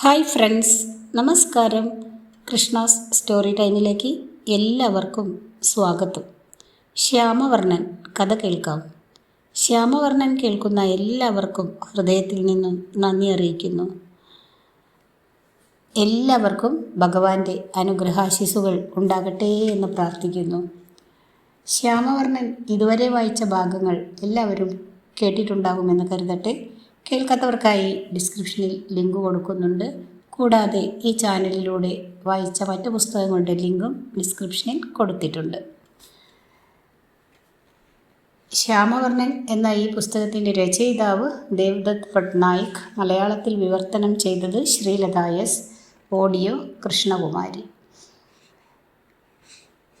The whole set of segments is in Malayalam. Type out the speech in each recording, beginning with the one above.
ഹായ് ഫ്രണ്ട്സ് നമസ്കാരം. കൃഷ്ണാസ് സ്റ്റോറി ടൈമിലേക്ക് എല്ലാവർക്കും സ്വാഗതം. ശ്യാമവർണൻ കഥ കേൾക്കാം. ശ്യാമവർണൻ കേൾക്കുന്ന എല്ലാവർക്കും ഹൃദയത്തിൽ നിന്നും നന്ദി അറിയിക്കുന്നു. എല്ലാവർക്കും ഭഗവാന്റെ അനുഗ്രഹാശിസുകൾ ഉണ്ടാകട്ടെ എന്ന് പ്രാർത്ഥിക്കുന്നു. ശ്യാമവർണൻ ഇതുവരെ വായിച്ച ഭാഗങ്ങൾ എല്ലാവരും കേട്ടിട്ടുണ്ടാകുമെന്ന് കരുതട്ടെ. കേൾക്കാത്തവർക്കായി ഡിസ്ക്രിപ്ഷനിൽ ലിങ്ക് കൊടുക്കുന്നുണ്ട്. കൂടാതെ ഈ ചാനലിലൂടെ വായിച്ച മറ്റു പുസ്തകങ്ങളുടെ ലിങ്കും ഡിസ്ക്രിപ്ഷനിൽ കൊടുത്തിട്ടുണ്ട്. ശ്യാമവർണൻ എന്ന ഈ പുസ്തകത്തിന്റെ രചയിതാവ് ദേവ്ദത്ത് പട്നായിക് മലയാളത്തിൽ വിവർത്തനം ചെയ്തത് ശ്രീലത എസ് ഓഡിയോ കൃഷ്ണകുമാരി.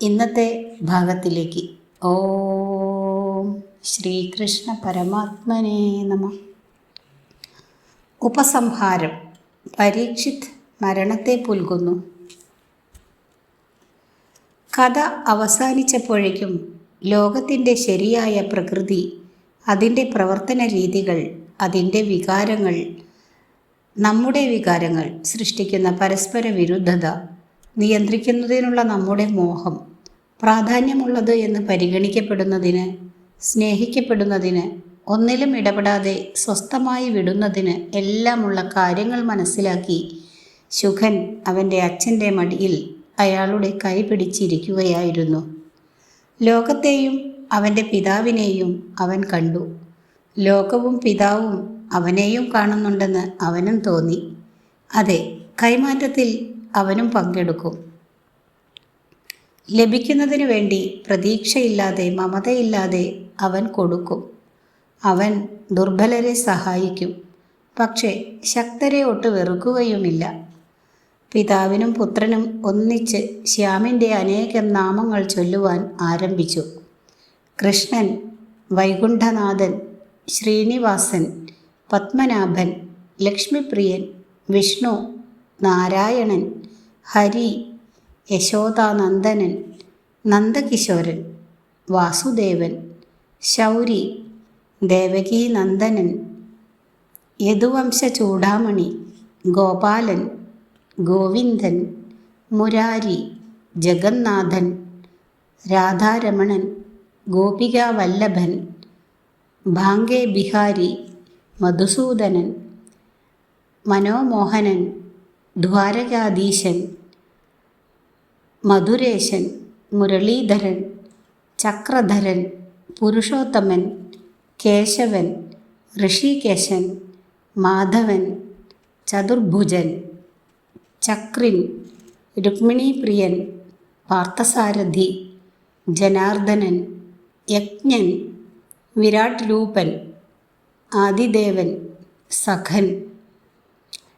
ഇന്നത്തെ ഭാഗത്തിലേക്ക്. ഓം ശ്രീകൃഷ്ണ പരമാത്മനേ നമ. ഉപസംഹാരം. പരീക്ഷിത് മരണത്തെ പുൽകുന്നു. കഥ അവസാനിച്ചപ്പോഴേക്കും ലോകത്തിന്റെ ശരിയായ പ്രകൃതി അതിന്റെ പ്രവർത്തന രീതികൾ അതിന്റെ വികാരങ്ങൾ നമ്മുടെ വികാരങ്ങൾ സൃഷ്ടിക്കുന്ന പരസ്പര വിരുദ്ധത നിയന്ത്രിക്കുന്നതിനുള്ള നമ്മുടെ മോഹം പ്രാധാന്യമുള്ളത് എന്ന് പരിഗണിക്കപ്പെടുന്നതിന് സ്നേഹിക്കപ്പെടുന്നതിന് ഒന്നിലും ഇടപെടാതെ സ്വസ്ഥമായി വിടുന്നതിന് എല്ലാമുള്ള കാര്യങ്ങൾ മനസ്സിലാക്കി ശുഖൻ അവന്റെ അച്ഛന്റെ മടിയിൽ അയാളുടെ കൈ പിടിച്ചിരിക്കുകയായിരുന്നു. ലോകത്തെയും അവന്റെ പിതാവിനെയും അവൻ കണ്ടു. ലോകവും പിതാവും അവനെയും കാണുന്നുണ്ടെന്ന് അവനും തോന്നി. അതെ കൈമാറ്റത്തിൽ അവനും പങ്കെടുക്കും. ലഭിക്കുന്നതിനു വേണ്ടി പ്രതീക്ഷയില്ലാതെ മമതയില്ലാതെ അവൻ കൊടുക്കും. അവൻ ദുർബലരെ സഹായിക്കും. പക്ഷേ ശക്തരെ ഒട്ട് വെറുക്കുകയുമില്ല. പിതാവിനും പുത്രനും ഒന്നിച്ച് ശ്യാമിന്റെ അനേകം നാമങ്ങൾ ചൊല്ലുവാൻ ആരംഭിച്ചു. കൃഷ്ണൻ വൈകുണ്ഠനാഥൻ ശ്രീനിവാസൻ പത്മനാഭൻ ലക്ഷ്മിപ്രിയൻ വിഷ്ണു നാരായണൻ ഹരി യശോദാനന്ദനൻ നന്ദകിശോരൻ വാസുദേവൻ ശൗരി ദേവകീനന്ദനൻ യദുവംശ ചൂടാമണി ഗോപാലൻ ഗോവിന്ദൻ മുരാരി ജഗന്നാഥൻ രാധാരമണൻ ഗോപികാവല്ലഭൻ ഭാംഗേ ബിഹാരി മധുസൂദനൻ മനോമോഹനൻ ദ്വാരകാധീശൻ മധുരേശൻ മുരളീധരൻ ചക്രധരൻ പുരുഷോത്തമൻ കേശവൻ ഋഷികേശൻ മാധവൻ ചതുർഭുജൻ ചക്രിൻ രുക്മിണീപ്രിയൻ പാർത്ഥസാരഥി ജനാർദ്ദനൻ യജ്ഞൻ വിരാട് രൂപൻ ആദിദേവൻ സഖൻ.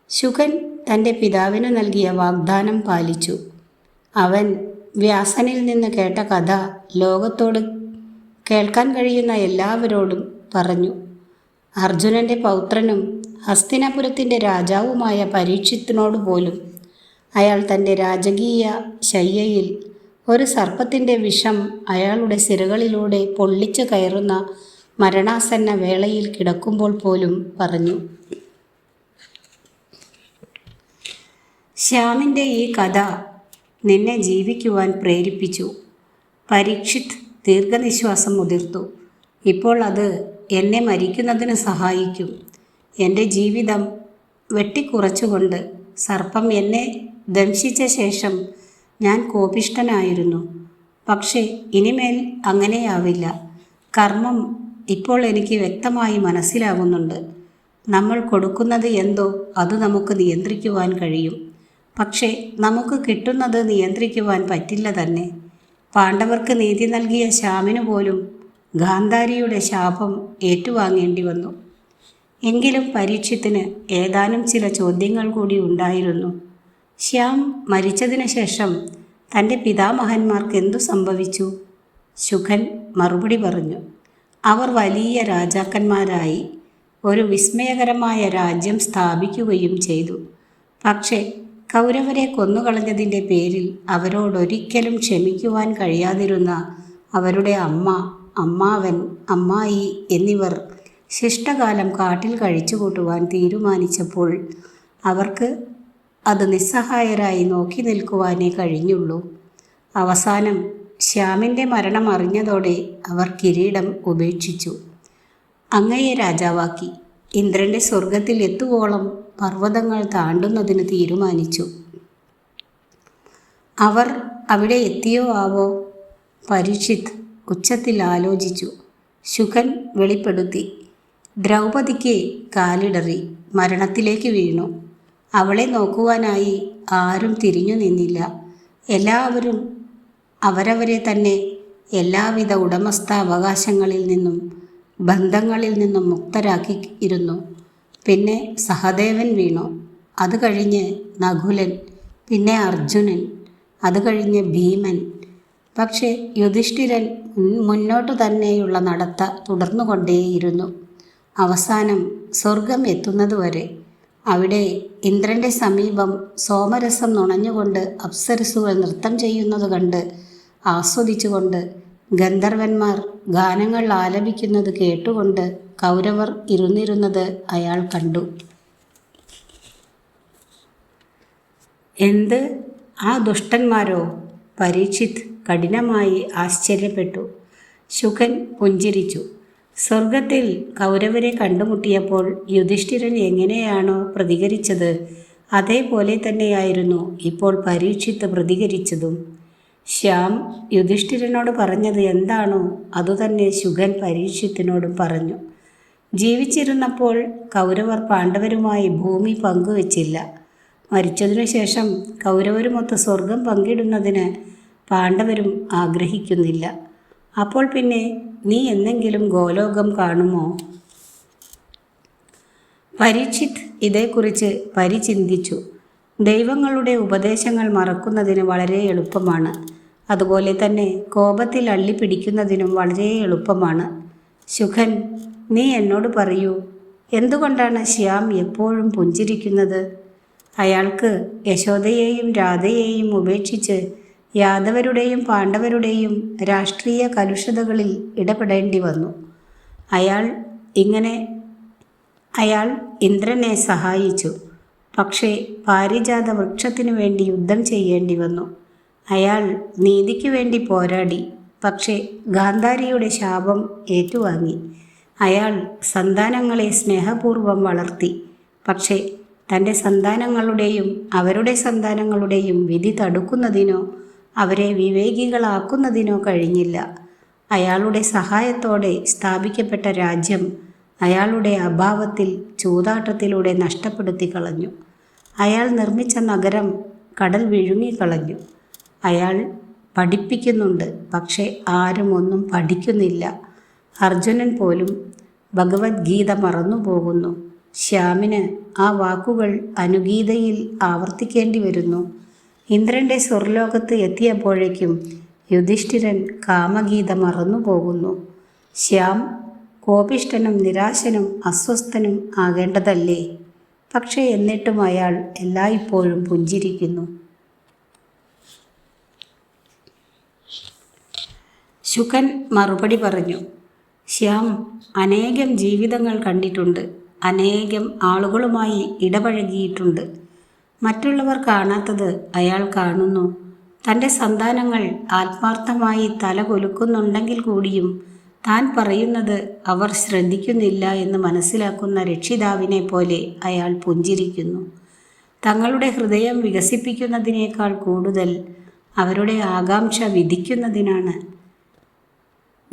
ശുഖൻ തന്റെ പിതാവിന് നൽകിയ വാഗ്ദാനം പാലിച്ചു. അവൻ വ്യാസനിൽ നിന്ന് കേട്ട കഥ ലോകത്തോട് കേൾക്കാൻ കഴിയുന്ന എല്ലാവരോടും പറഞ്ഞു. അർജുനന്റെ പൗത്രനും ഹസ്തിനപുരത്തിന്റെ രാജാവുമായ പരീക്ഷിത്തിനോട് പോലും അയാൾ തന്റെ രാജകീയ ശയ്യയിൽ ഒരു സർപ്പത്തിന്റെ വിഷം അയാളുടെ സിരകളിലൂടെ പൊള്ളിച്ച് കയറുന്ന മരണാസന്ന വേളയിൽ കിടക്കുമ്പോൾ പോലും പറഞ്ഞു. ശ്യാമിന്റെ ഈ കഥ നിന്നെ ജീവിക്കുവാൻ പ്രേരിപ്പിച്ചു. പരീക്ഷിത് ദീർഘനിശ്വാസം മുതിർത്തു. ഇപ്പോൾ അത് എന്നെ മരിക്കുന്നതിന് സഹായിക്കും. എന്റെ ജീവിതം വെട്ടിക്കുറച്ചുകൊണ്ട് സർപ്പം എന്നെ ദംശിച്ച ശേഷം ഞാൻ കോപിഷ്ടനായിരുന്നു പക്ഷേ ഇനിമേൽ അങ്ങനെയാവില്ല. കർമ്മം ഇപ്പോൾ എനിക്ക് വ്യക്തമായി മനസ്സിലാകുന്നുണ്ട് നമ്മൾ കൊടുക്കുന്നത് എന്തോ അത് നമുക്ക് നിയന്ത്രിക്കുവാൻ കഴിയും. പക്ഷേ നമുക്ക് കിട്ടുന്നത് നിയന്ത്രിക്കുവാൻ പറ്റില്ല തന്നെ. പാണ്ഡവർക്ക് നീതി നൽകിയ ശ്യാമിനു പോലും ഗാന്ധാരിയുടെ ശാപം ഏറ്റുവാങ്ങേണ്ടി വന്നു. എങ്കിലും പരീക്ഷത്തിന് ഏതാനും ചില ചോദ്യങ്ങൾ കൂടി ഉണ്ടായിരുന്നു. ശ്യാം മരിച്ചതിന് ശേഷം തന്റെ പിതാമഹന്മാർക്ക് എന്തു സംഭവിച്ചു? ശുഖൻ മറുപടി പറഞ്ഞു അവർ വലിയ രാജാക്കന്മാരായി ഒരു വിസ്മയകരമായ രാജ്യം സ്ഥാപിക്കുകയും ചെയ്തു. പക്ഷേ കൗരവരെ കൊന്നുകളഞ്ഞതിന്റെ പേരിൽ അവരോടൊരിക്കലും ക്ഷമിക്കുവാൻ കഴിയാതിരുന്ന അവരുടെ അമ്മ അമ്മാവൻ അമ്മായി എന്നിവർ ശിഷ്ടകാലം കാട്ടിൽ കഴിച്ചുകൂട്ടുവാൻ തീരുമാനിച്ചപ്പോൾ അവർക്ക് അത് നിസ്സഹായരായി നോക്കി നിൽക്കുവാനേ കഴിഞ്ഞുള്ളൂ. അവസാനം ശ്യാമിന്റെ മരണം അറിഞ്ഞതോടെ അവർ കിരീടം ഉപേക്ഷിച്ചു. അങ്ങയെ രാജാവാക്കി. ഇന്ദ്രന്റെ സ്വർഗത്തിൽ എത്തുവോളം പർവതങ്ങൾ താണ്ടുന്നതിന് തീരുമാനിച്ചു. അവർ അവിടെ എത്തിയോ ആവോ? പരീക്ഷിത് ഉച്ചത്തിൽ ആലോചിച്ചു. ശുഖൻ വെളിപ്പെടുത്തി. ദ്രൗപദിക്ക് കാലിടറി. മരണത്തിലേക്ക് വീണു. അവളെ നോക്കുവാനായി ആരും തിരിഞ്ഞു നിന്നില്ല. എല്ലാവരും അവരവരെ തന്നെ എല്ലാവിധ ഉടമസ്ഥ അവകാശങ്ങളിൽ നിന്നും ബന്ധങ്ങളിൽ നിന്നും മുക്തരാക്കി ഇരുന്നു. പിന്നെ സഹദേവൻ വീണു. അത് കഴിഞ്ഞ് നകുലൻ പിന്നെ അർജുനൻ അത് കഴിഞ്ഞ് ഭീമൻ. പക്ഷേ യുധിഷ്ഠിരൻ മുന്നോട്ടു തന്നെയുള്ള നടത്ത തുടർന്നുകൊണ്ടേയിരുന്നു. അവസാനം സ്വർഗം എത്തുന്നതുവരെ അവിടെ ഇന്ദ്രന്റെ സമീപം സോമരസം നുണഞ്ഞുകൊണ്ട് അപ്സരസുകൾ നൃത്തം ചെയ്യുന്നത് കണ്ട് ആസ്വദിച്ചുകൊണ്ട് ഗന്ധർവന്മാർ ഗാനങ്ങൾ ആലപിക്കുന്നത് കേട്ടുകൊണ്ട് കൗരവർ ഇരുന്നിരുന്നത് അയാൾ കണ്ടു. എന്ത്? ആ ദുഷ്ടന്മാരോ? പരീക്ഷിത് കഠിനമായി ആശ്ചര്യപ്പെട്ടു. ശുഖൻ പുഞ്ചിരിച്ചു. സ്വർഗത്തിൽ കൗരവരെ കണ്ടുമുട്ടിയപ്പോൾ യുധിഷ്ഠിരൻ എങ്ങനെയാണോ പ്രതികരിച്ചത് അതേപോലെ തന്നെയായിരുന്നു ഇപ്പോൾ പരീക്ഷിത്ത് പ്രതികരിച്ചതും. ശ്യാം യുധിഷ്ഠിരനോട് പറഞ്ഞത് എന്താണോ അതുതന്നെ ശുഗൻ പരീക്ഷത്തിനോടും പറഞ്ഞു. ജീവിച്ചിരുന്നപ്പോൾ കൗരവർ പാണ്ഡവരുമായി ഭൂമി പങ്കുവച്ചില്ല. മരിച്ചതിനു ശേഷം കൗരവരുമൊത്ത് സ്വർഗം പങ്കിടുന്നതിന് പാണ്ഡവരും ആഗ്രഹിക്കുന്നില്ല. അപ്പോൾ പിന്നെ നീ എന്നെങ്കിലും ഗോലോകം കാണുമോ? പരീക്ഷിത് ഇതേക്കുറിച്ച് പരിചിന്തിച്ചു. ദൈവങ്ങളുടെ ഉപദേശങ്ങൾ മറക്കുന്നതിന് വളരെ എളുപ്പമാണ്. അതുപോലെ തന്നെ കോപത്തിൽ അള്ളിപ്പിടിക്കുന്നതിനും വളരെ എളുപ്പമാണ്. ശുഖൻ നീ എന്നോട് പറയൂ എന്തുകൊണ്ടാണ് ശ്യാം എപ്പോഴും പുഞ്ചിരിക്കുന്നത്? അയാൾക്ക് യശോദയെയും രാധയെയും ഉപേക്ഷിച്ച് യാദവരുടെയും പാണ്ഡവരുടെയും രാഷ്ട്രീയ കലുഷിതകളിൽ ഇടപെടേണ്ടി വന്നു. അയാൾ ഇങ്ങനെ അയാൾ ഇന്ദ്രനെ സഹായിച്ചു. പക്ഷേ പാരിജാത വൃക്ഷത്തിനു വേണ്ടി യുദ്ധം ചെയ്യേണ്ടി വന്നു. അയാൾ നീതിക്ക് വേണ്ടി പോരാടി. പക്ഷേ ഗാന്ധാരിയുടെ ശാപം ഏറ്റുവാങ്ങി. അയാൾ സന്താനങ്ങളെ സ്നേഹപൂർവം വളർത്തി. പക്ഷേ തന്റെ സന്താനങ്ങളുടെയും അവരുടെ സന്താനങ്ങളുടെയും വിധി തടുക്കുന്നതിനോ അവരെ വിവേകികളാക്കുന്നതിനോ കഴിഞ്ഞില്ല. അയാളുടെ സഹായത്തോടെ സ്ഥാപിക്കപ്പെട്ട രാജ്യം അയാളുടെ അഭാവത്തിൽ ചൂതാട്ടത്തിലൂടെ നഷ്ടപ്പെടുത്തി കളഞ്ഞു. അയാൾ നിർമ്മിച്ച നഗരം കടൽ വിഴുങ്ങിക്കളഞ്ഞു അയാൾ പഠിപ്പിക്കുന്നുണ്ട് പക്ഷേ ആരും ഒന്നും പഠിക്കുന്നില്ല. അർജുനൻ പോലും ഭഗവത്ഗീത മറന്നുപോകുന്നു ശ്യാമിന് ആ വാക്കുകൾ അനുഗീതയിൽ ആവർത്തിക്കേണ്ടി വരുന്നു. ഇന്ദ്രന്റെ സ്വർലോകത്ത് എത്തിയപ്പോഴേക്കും യുധിഷ്ഠിരൻ കാമഗീത മറന്നുപോകുന്നു ശ്യാം കോപിഷ്ടനും നിരാശനും അസ്വസ്ഥനും ആകേണ്ടതല്ലേ? പക്ഷേ എന്നിട്ടും അയാൾ എല്ലായ്പ്പോഴും പുഞ്ചിരിക്കുന്നു. ശുഖൻ മറുപടി പറഞ്ഞു ശ്യാം അനേകം ജീവിതങ്ങൾ കണ്ടിട്ടുണ്ട്. അനേകം ആളുകളുമായി ഇടപഴകിയിട്ടുണ്ട്. മറ്റുള്ളവർ കാണാത്തത് അയാൾ കാണുന്നു. തന്റെ സന്താനങ്ങൾ ആത്മാർത്ഥമായി തല കൊലുക്കുന്നുണ്ടെങ്കിൽ കൂടിയും താൻ പറയുന്നത് അവർ ശ്രദ്ധിക്കുന്നില്ല എന്ന് മനസ്സിലാക്കുന്ന രക്ഷിതാവിനെ പോലെ അയാൾ പുഞ്ചിരിക്കുന്നു. തങ്ങളുടെ ഹൃദയം വികസിപ്പിക്കുന്നതിനേക്കാൾ കൂടുതൽ അവരുടെ ആകാംക്ഷ വിധിക്കുന്നതിനാണ്.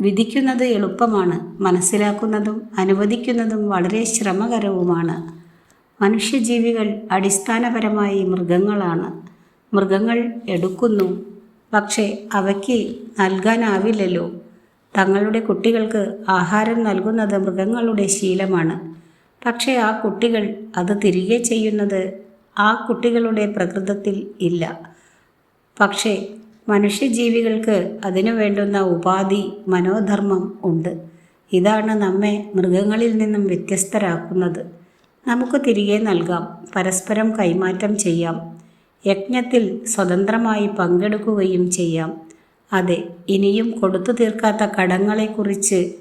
വിധിക്കുന്നത് എളുപ്പമാണ് മനസ്സിലാക്കുന്നതും അനുവദിക്കുന്നതും വളരെ ശ്രമകരവുമാണ്. മനുഷ്യജീവികൾ അടിസ്ഥാനപരമായി മൃഗങ്ങളാണ്. മൃഗങ്ങൾ എടുക്കുന്നു പക്ഷേ അവയ്ക്ക് നൽകാനാവില്ലല്ലോ. തങ്ങളുടെ കുട്ടികൾക്ക് ആഹാരം നൽകുന്നത് മൃഗങ്ങളുടെ ശീലമാണ്. പക്ഷേ ആ കുട്ടികൾ അത് തിരികെ ചെയ്യുന്നത് ആ കുട്ടികളുടെ പ്രകൃതത്തിൽ ഇല്ല. പക്ഷേ മനുഷ്യജീവികൾക്ക് അതിനു വേണ്ടുന്ന ഉപാധി മനോധർമ്മം ഉണ്ട്. ഇതാണ് നമ്മെ മൃഗങ്ങളിൽ നിന്നും വ്യത്യസ്തരാക്കുന്നത്. നമുക്ക് തിരികെ നൽകാം പരസ്പരം കൈമാറ്റം ചെയ്യാം യജ്ഞത്തിൽ സ്വതന്ത്രമായി പങ്കെടുക്കുകയും ചെയ്യാം. അതെ ഇനിയും കൊടുത്തു തീർക്കാത്ത കടങ്ങളെക്കുറിച്ച്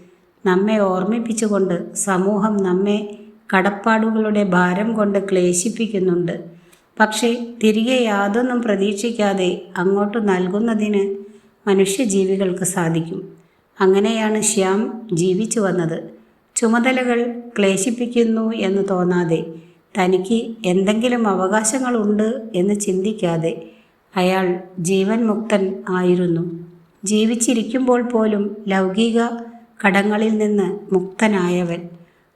നമ്മെ ഓർമ്മിപ്പിച്ചുകൊണ്ട് സമൂഹം നമ്മെ കടപ്പാടുകളുടെ ഭാരം കൊണ്ട് ക്ലേശിപ്പിക്കുന്നുണ്ട്. പക്ഷേ തിരികെ യാതൊന്നും പ്രതീക്ഷിക്കാതെ അങ്ങോട്ട് നൽകുന്നതിന് മനുഷ്യജീവികൾക്ക് സാധിക്കും. അങ്ങനെയാണ് ശ്യാം ജീവിച്ചു വന്നത്. ചുമതലകൾ ക്ലേശിപ്പിക്കുന്നു എന്ന് തോന്നാതെ തനിക്ക് എന്തെങ്കിലും അവകാശങ്ങളുണ്ട് എന്ന് ചിന്തിക്കാതെ അയാൾ ജീവൻ മുക്തൻ ആയിരുന്നു. ജീവിച്ചിരിക്കുമ്പോൾ പോലും ലൗകിക കടങ്ങളിൽ നിന്ന് മുക്തനായവൻ.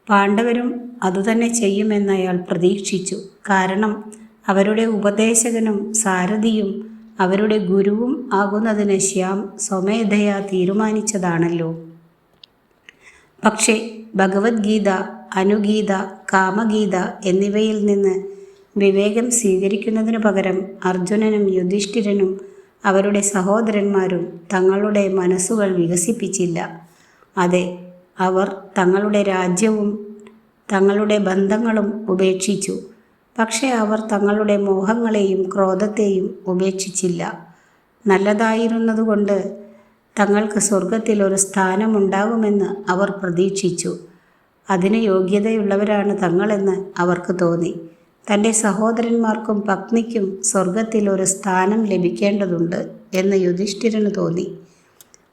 പാണ്ഡവരും അതുതന്നെ ചെയ്യുമെന്ന് അയാൾ പ്രതീക്ഷിച്ചു. കാരണം അവരുടെ ഉപദേശകനും സാരഥിയും അവരുടെ ഗുരുവും ആകുന്നതിന് ശ്യാം സ്വമേധയാ തീരുമാനിച്ചതാണല്ലോ. പക്ഷേ ഭഗവത്ഗീത അനുഗീത കാമഗീത എന്നിവയിൽ നിന്ന് വിവേകം സ്വീകരിക്കുന്നതിനു പകരം അർജുനനും യുധിഷ്ഠിരനും അവരുടെ സഹോദരന്മാരും തങ്ങളുടെ മനസ്സുകൾ വികസിപ്പിച്ചില്ല. അതെ അവർ തങ്ങളുടെ രാജ്യവും തങ്ങളുടെ ബന്ധങ്ങളും ഉപേക്ഷിച്ചു. പക്ഷേ അവർ തങ്ങളുടെ മോഹങ്ങളെയും ക്രോധത്തെയും ഉപേക്ഷിച്ചില്ല. നല്ലതായിരുന്നതുകൊണ്ട് തങ്ങൾക്ക് സ്വർഗത്തിൽ ഒരു സ്ഥാനമുണ്ടാകുമെന്ന് അവർ പ്രതീക്ഷിച്ചു. അതിന് യോഗ്യതയുള്ളവരാണ് തങ്ങളെന്ന് അവർക്ക് തോന്നി. തന്റെ സഹോദരന്മാർക്കും പത്നിക്കും സ്വർഗത്തിൽ ഒരു സ്ഥാനം ലഭിക്കേണ്ടതുണ്ട് എന്ന് യുധിഷ്ഠിരന് തോന്നി.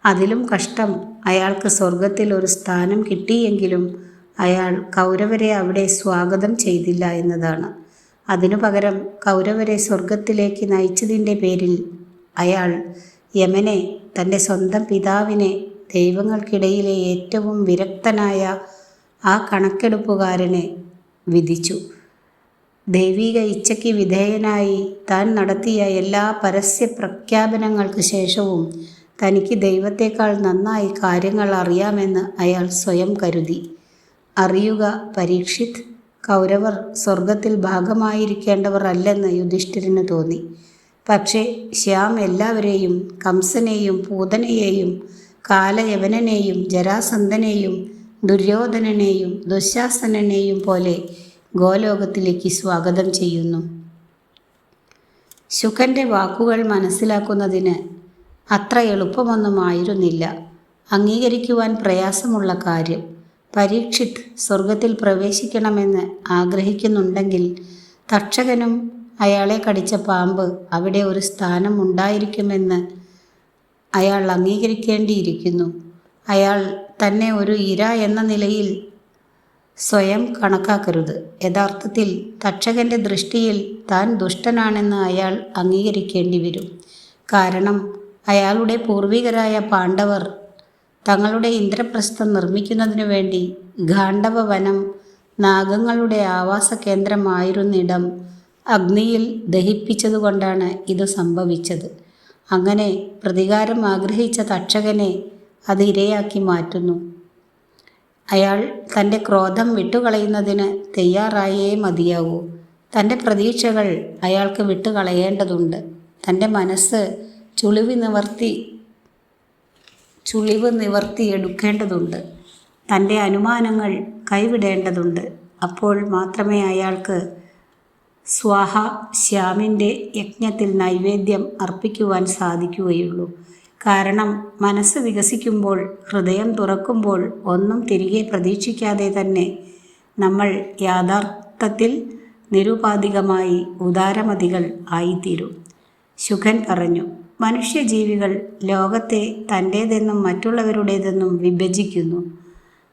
അതിലും കഷ്ടം അയാൾക്ക് സ്വർഗത്തിൽ ഒരു സ്ഥാനം കിട്ടിയെങ്കിലും അയാൾ കൗരവരെ അവിടെ സ്വാഗതം ചെയ്തില്ല എന്നതാണ്. അതിനു പകരം കൗരവരെ സ്വർഗത്തിലേക്ക് നയിച്ചതിന്റെ പേരിൽ അയാൾ യമനെ തന്റെ സ്വന്തം പിതാവിനെ ദൈവങ്ങൾക്കിടയിലെ ഏറ്റവും വിരക്തനായ ആ കണക്കെടുപ്പുകാരനെ വിധിച്ചു. ദൈവിക ഇച്ഛയ്ക്ക് വിധേയനായി താൻ നടത്തിയ എല്ലാ പരസ്യ പ്രഖ്യാപനങ്ങൾക്ക് ശേഷവും തനിക്ക് ദൈവത്തെക്കാൾ നന്നായി കാര്യങ്ങൾ അറിയാമെന്ന് അയാൾ സ്വയം കരുതി. അറിയുക പരീക്ഷിത്. കൗരവർ സ്വർഗത്തിൽ ഭാഗമായിരിക്കേണ്ടവർ അല്ലെന്ന് യുധിഷ്ഠിരന് തോന്നി. പക്ഷേ ശ്യാം എല്ലാവരെയും കംസനെയും പൂതനയെയും കാലയവനെയും ജരാസന്ധനെയും ദുര്യോധനനെയും ദുശാസനെയും പോലെ ഗോലോകത്തിലേക്ക് സ്വാഗതം ചെയ്യുന്നു. ശുഖന്റെ വാക്കുകൾ മനസ്സിലാക്കുന്നതിന് അത്ര എളുപ്പമൊന്നും ആയിരുന്നില്ല അംഗീകരിക്കുവാൻ പ്രയാസമുള്ള കാര്യം പരീക്ഷിത് സ്വർഗത്തിൽ പ്രവേശിക്കണമെന്ന് ആഗ്രഹിക്കുന്നുണ്ടെങ്കിൽ തക്ഷകനും അയാളെ കടിച്ച പാമ്പ് അവിടെ ഒരു സ്ഥാനം ഉണ്ടായിരിക്കുമെന്ന് അയാൾ അംഗീകരിക്കേണ്ടിയിരിക്കുന്നു. അയാൾ തന്നെ ഒരു ഇര എന്ന നിലയിൽ സ്വയം കണക്കാക്കരുത്. യഥാർത്ഥത്തിൽ തക്ഷകന്റെ ദൃഷ്ടിയിൽ താൻ ദുഷ്ടനാണെന്ന് അയാൾ അംഗീകരിക്കേണ്ടി വരും. കാരണം അയാളുടെ പൂർവികരായ പാണ്ഡവർ തങ്ങളുടെ ഇന്ദ്രപ്രസ്ഥം നിർമ്മിക്കുന്നതിനു വേണ്ടി ഗാണ്ഡവ വനം നാഗങ്ങളുടെ ആവാസ കേന്ദ്രമായിരുന്നിടം അഗ്നിയിൽ ദഹിപ്പിച്ചതുകൊണ്ടാണ് ഇത് സംഭവിച്ചത്. അങ്ങനെ പ്രതികാരം ആഗ്രഹിച്ച തക്ഷകനെ അത് ഇരയാക്കി മാറ്റുന്നു. അയാൾ തന്റെ ക്രോധം വിട്ടുകളയുന്നതിന് തയ്യാറായേ മതിയാവൂ. തന്റെ പ്രതീക്ഷകൾ അയാൾക്ക് വിട്ടുകളയേണ്ടതുണ്ട്. തന്റെ മനസ്സ് ചുളിവ് നിവർത്തി ചുളിവ് നിവർത്തിയെടുക്കേണ്ടതുണ്ട് തന്റെ അനുമാനങ്ങൾ കൈവിടേണ്ടതുണ്ട്. അപ്പോൾ മാത്രമേ അയാൾക്ക് സ്വാഹ ശ്യാമിന്റെ യജ്ഞത്തിൽ നൈവേദ്യം അർപ്പിക്കുവാൻ സാധിക്കുകയുള്ളൂ. കാരണം മനസ്സ് വികസിക്കുമ്പോൾ ഹൃദയം തുറക്കുമ്പോൾ ഒന്നും തിരികെ പ്രതീക്ഷിക്കാതെ തന്നെ നമ്മൾ യാഥാർത്ഥത്തിൽ നിരുപാധികമായി ഉദാരമതികൾ ആയിത്തീരും. ശുഖൻ പറഞ്ഞു മനുഷ്യജീവികൾ ലോകത്തെ തന്റേതെന്നും മറ്റുള്ളവരുടേതെന്നും വിഭജിക്കുന്നു.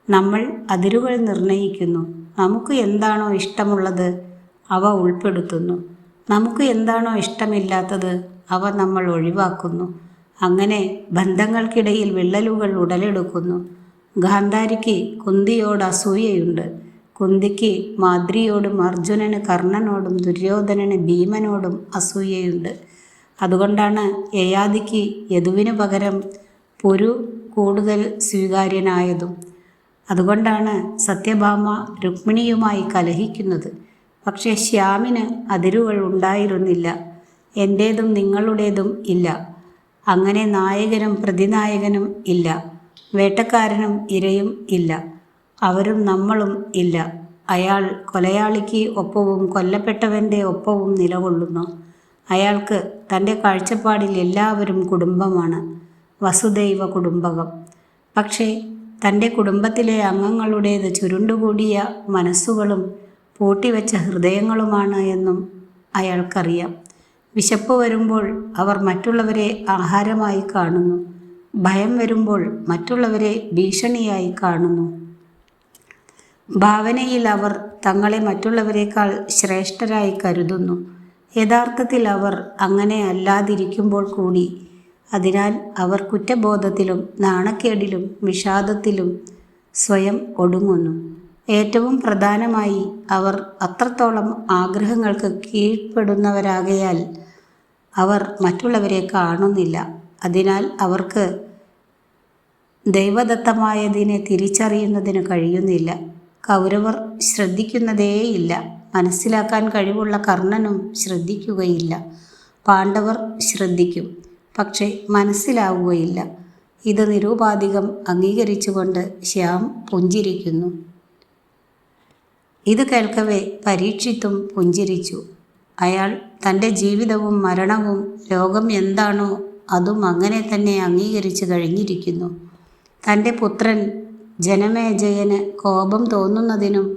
നമ്മൾ അതിരുകൾ നിർണയിക്കുന്നു. നമുക്ക് എന്താണോ ഇഷ്ടമുള്ളത് അവ ഉൾപ്പെടുത്തുന്നു. നമുക്ക് എന്താണോ ഇഷ്ടമില്ലാത്തത് അവ നമ്മൾ ഒഴിവാക്കുന്നു. അങ്ങനെ ബന്ധങ്ങൾക്കിടയിൽ വിള്ളലുകൾ ഉടലെടുക്കുന്നു. ഗാന്ധാരിക്ക് കുന്തിയോട് അസൂയയുണ്ട്. കുന്തിക്ക് മാദ്രിയോടും അർജുനന് കർണനോടും ദുര്യോധനന് ഭീമനോടും അസൂയയുണ്ട്. അതുകൊണ്ടാണ് യയാദിക്ക് യദുവിന് പകരം പുരു കൂടുതൽ സ്വീകാര്യനായതും. അതുകൊണ്ടാണ് സത്യഭാമ രുക്മിണിയുമായി കലഹിക്കുന്നത്. പക്ഷേ ശ്യാമിന് അതിരുകൾ ഉണ്ടായിരുന്നില്ല. എന്റേതും നിങ്ങളുടേതും ഇല്ല. അങ്ങനെ നായകനും പ്രതിനായകനും ഇല്ല. വേട്ടക്കാരനും ഇരയും ഇല്ല. അവരും നമ്മളും ഇല്ല. അയാൾ കൊലയാളിക്ക് ഒപ്പവും കൊല്ലപ്പെട്ടവന്റെ ഒപ്പവും നിലകൊള്ളുന്നു. അയാൾക്ക് തന്റെ കാഴ്ചപ്പാടിൽ എല്ലാവരും കുടുംബമാണ്. വസുദൈവ കുടുംബകം. പക്ഷേ തന്റെ കുടുംബത്തിലെ അംഗങ്ങളുടേത് ചുരുണ്ടുകൂടിയ മനസ്സുകളും പൂട്ടിവെച്ച ഹൃദയങ്ങളുമാണ് എന്നും അയാൾക്കറിയാം. വിശപ്പ് വരുമ്പോൾ അവർ മറ്റുള്ളവരെ ആഹാരമായി കാണുന്നു. ഭയം വരുമ്പോൾ മറ്റുള്ളവരെ ഭീഷണിയായി കാണുന്നു. ഭാവനയിൽ അവർ തങ്ങളെ മറ്റുള്ളവരെക്കാൾ ശ്രേഷ്ഠരായി കരുതുന്നു. യഥാർത്ഥത്തിൽ അവർ അങ്ങനെ അല്ലാതിരിക്കുമ്പോൾ കൂടി അതിനാൽ അവർ കുറ്റബോധത്തിലും നാണക്കേടിലും വിഷാദത്തിലും സ്വയം ഒടുങ്ങുന്നു. ഏറ്റവും പ്രധാനമായി അവർ അത്രത്തോളം ആഗ്രഹങ്ങൾക്ക് കീഴ്പ്പെടുന്നവരാകയാൽ അവർ മറ്റുള്ളവരെ കാണുന്നില്ല. അതിനാൽ അവർക്ക് ദൈവദത്തമായതിനെ തിരിച്ചറിയുന്നതിന് കഴിയുന്നില്ല. കൗരവർ ശ്രദ്ധിക്കുന്നതേയില്ല. മനസ്സിലാക്കാൻ കഴിവുള്ള കർണനും ശ്രദ്ധിക്കുകയില്ല. പാണ്ഡവർ ശ്രദ്ധിക്കും പക്ഷേ മനസ്സിലാവുകയില്ല. ഇത് നിരൂപാധികം അംഗീകരിച്ചുകൊണ്ട് ശ്യാം പുഞ്ചിരിക്കുന്നു. ഇത് കേൾക്കവേ പരീക്ഷിത്തും പുഞ്ചിരിച്ചു. അയാൾ തന്റെ ജീവിതവും മരണവും ലോകം എന്താണോ അതും അങ്ങനെ തന്നെ അംഗീകരിച്ചു കഴിഞ്ഞിരിക്കുന്നു. തന്റെ പുത്രൻ ജനമേജയന് കോപം തോന്നുന്നതിനും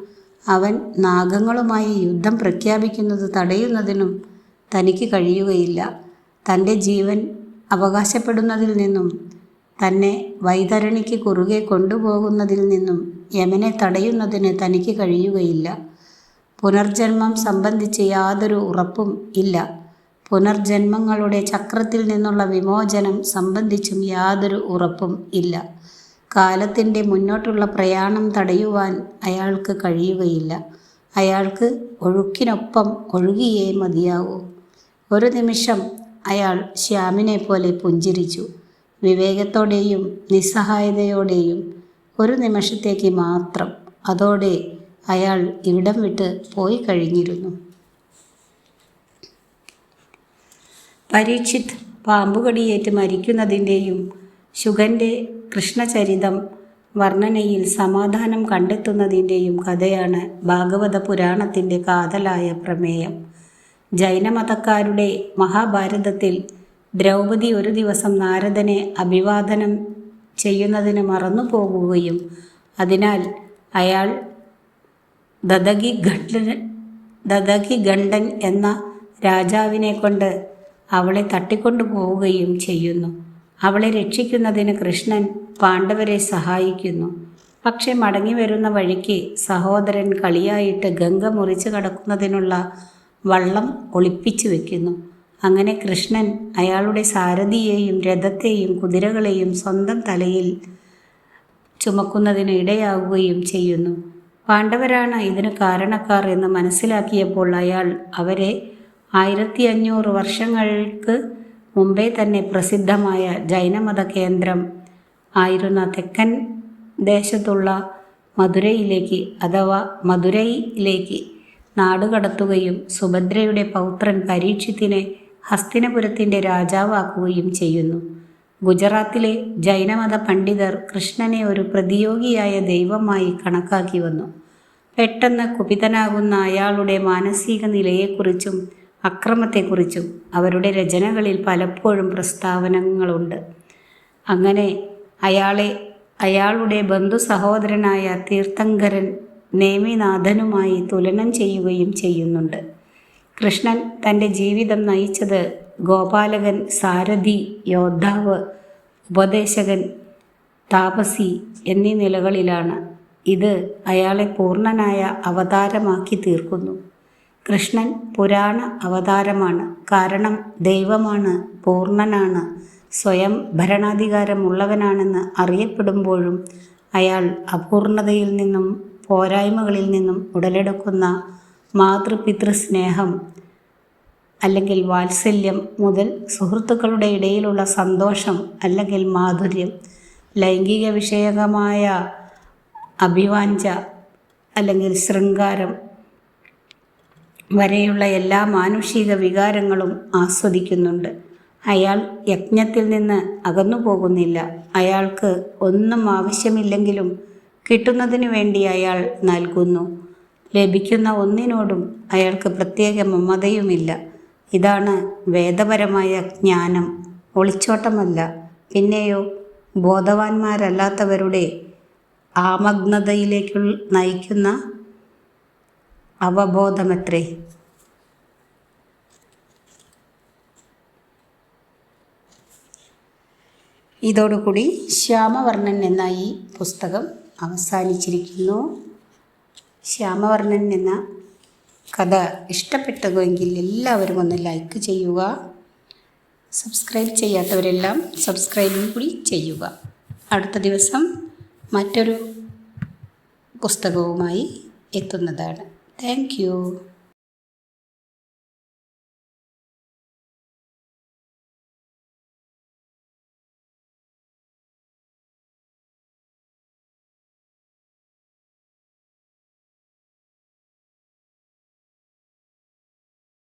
അവൻ നാഗങ്ങളുമായി യുദ്ധം പ്രഖ്യാപിക്കുന്നത് തടയുന്നതിനും തനിക്ക് കഴിയുകയില്ല. തന്റെ ജീവൻ അവകാശപ്പെടുന്നതിൽ നിന്നും തന്നെ വൈതരണിക്ക് കുറുകെ കൊണ്ടുപോകുന്നതിൽ നിന്നും യമനെ തടയുന്നതിന് തനിക്ക് കഴിയുകയില്ല. പുനർജന്മം സംബന്ധിച്ച് യാതൊരു ഉറപ്പും ഇല്ല. പുനർജന്മങ്ങളുടെ ചക്രത്തിൽ നിന്നുള്ള വിമോചനം സംബന്ധിച്ചും യാതൊരു ഉറപ്പും ഇല്ല. കാലത്തിന്റെ മുന്നോട്ടുള്ള പ്രയാണം തടയുവാൻ അയാൾക്ക് കഴിയുകയില്ല. അയാൾക്ക് ഒഴുക്കിനൊപ്പം ഒഴുകിയേ മതിയാവൂ. ഒരു നിമിഷം അയാൾ ശ്യാമിനെ പോലെ പുഞ്ചിരിച്ചു. വിവേകത്തോടെയും നിസ്സഹായതയോടെയും ഒരു നിമിഷത്തേക്ക് മാത്രം അതോടെ അയാൾ ഇവിടം വിട്ട് പോയി കഴിഞ്ഞിരുന്നു. പരീക്ഷിത് പാമ്പുകടിയേറ്റ് മരിക്കുന്നതിന്റെയും ശുഗന്റെ കൃഷ്ണചരിതം വർണനയിൽ സമാധാനം കണ്ടെത്തുന്നതിന്റെയും കഥയാണ് ഭാഗവത പുരാണത്തിന്റെ കാതലായ പ്രമേയം. ജൈനമതക്കാരുടെ മഹാഭാരതത്തിൽ ദ്രൗപദി ഒരു ദിവസം നാരദനെ അഭിവാദനം ചെയ്യുന്നതിന് മറന്നു പോകുകയും അതിനാൽ അയാൾ ദദഗി ഖണ്ഡൻ ദദകി ഖണ്ഡൻ എന്ന രാജാവിനെ കൊണ്ട് അവളെ തട്ടിക്കൊണ്ടു പോവുകയും ചെയ്യുന്നു. അവളെ രക്ഷിക്കുന്നതിന് കൃഷ്ണൻ പാണ്ഡവരെ സഹായിക്കുന്നു. പക്ഷെ മടങ്ങി വരുന്ന വഴിക്ക് സഹോദരൻ കളിയായിട്ട് ഗംഗ മുറിച്ചു കടക്കുന്നതിനുള്ള വള്ളം ഒളിപ്പിച്ചു വെക്കുന്നു. അങ്ങനെ കൃഷ്ണൻ അയാളുടെ സാരഥിയെയും രഥത്തെയും കുതിരകളെയും സ്വന്തം തലയിൽ ചുമക്കുന്നതിന് ഇടയാവുകയും ചെയ്യുന്നു. പാണ്ഡവരാണ് ഇതിന് കാരണക്കാർ എന്ന് മനസ്സിലാക്കിയപ്പോൾ അയാൾ അവരെ ആയിരത്തി അഞ്ഞൂറ് വർഷങ്ങൾക്ക് മുമ്പേ തന്നെ പ്രസിദ്ധമായ ജൈനമത കേന്ദ്രം ആയിരുന്ന തെക്കൻ ദേശത്തുള്ള മധുരയിലേക്ക് അഥവാ മധുരയിലേക്ക് നാടുകടത്തുകയും സുഭദ്രയുടെ പൗത്രൻ പരീക്ഷിത്തിനെ ഹസ്തിനപുരത്തിന്റെ രാജാവാക്കുകയും ചെയ്യുന്നു. ഗുജറാത്തിലെ ജൈനമത പണ്ഡിതർ കൃഷ്ണനെ ഒരു പ്രതിയോഗിയായ ദൈവമായി കണക്കാക്കി വന്നു. പെട്ടെന്ന് കുപിതനാകുന്ന അയാളുടെ മാനസിക നിലയെക്കുറിച്ചും അക്രമത്തെക്കുറിച്ചും അവരുടെ രചനകളിൽ പലപ്പോഴും പ്രസ്താവനകളുണ്ട്. അങ്ങനെ അയാളെ അയാളുടെ ബന്ധു സഹോദരനായ തീർത്ഥങ്കരൻ നേമിനാഥനുമായി തുലനം ചെയ്യുകയും ചെയ്യുന്നുണ്ട്. കൃഷ്ണൻ തന്റെ ജീവിതം നയിച്ചത് ഗോപാലകൻ സാരഥി യോദ്ധാവ് ഉപദേശകൻ താപസി എന്നീ നിലകളിലാണ്. ഇത് അയാളെ പൂർണനായ അവതാരമാക്കി തീർക്കുന്നു. കൃഷ്ണൻ പുരാണ അവതാരമാണ്. കാരണം ദൈവമാണ് പൂർണനാണ്. സ്വയം ഭരണാധികാരമുള്ളവനാണെന്ന് അറിയപ്പെടുമ്പോഴും അയാൾ അപൂർണതയിൽ നിന്നും പോരായ്മകളിൽ നിന്നും ഉടലെടുക്കുന്ന മാതൃപിതൃസ്നേഹം അല്ലെങ്കിൽ വാത്സല്യം മുതൽ സുഹൃത്തുക്കളുടെ ഇടയിലുള്ള സന്തോഷം അല്ലെങ്കിൽ മാധുര്യം ലൈംഗിക വിഷയകമായ അഭിവാഞ്ച അല്ലെങ്കിൽ ശൃംഗാരം വരെയുള്ള എല്ലാ മാനുഷിക വികാരങ്ങളും ആസ്വദിക്കുന്നുണ്ട്. അയാൾ യജ്ഞത്തിൽ നിന്ന് അകന്നു പോകുന്നില്ല. അയാൾക്ക് ഒന്നും ആവശ്യമില്ലെങ്കിലും കിട്ടുന്നതിന് വേണ്ടി അയാൾ നൽകുന്നു. ലഭിക്കുന്ന ഒന്നിനോടും അയാൾക്ക് പ്രത്യേക മമതയുമില്ല ഇതാണ് വേദപരമായ ജ്ഞാനം. ഒളിച്ചോട്ടമല്ല. പിന്നെയോ ബോധവാന്മാരല്ലാത്തവരുടെ ആമഗ്നതയിലേക്ക് നയിക്കുന്ന അവബോധമത്രേ. ഇതോടുകൂടി ശ്യാമവർണൻ എന്ന ഈ പുസ്തകം അവസാനിച്ചിരിക്കുന്നു. ശ്യാമവർണൻ എന്ന കഥ ഇഷ്ടപ്പെട്ടുവെങ്കിൽ എല്ലാവരും ഒന്ന് ലൈക്ക് ചെയ്യുക. സബ്സ്ക്രൈബ് ചെയ്യാത്തവരെല്ലാം സബ്സ്ക്രൈബും കൂടി ചെയ്യുക. അടുത്ത ദിവസം മറ്റൊരു പുസ്തകവുമായി എത്തുന്നതാണ്. Thank you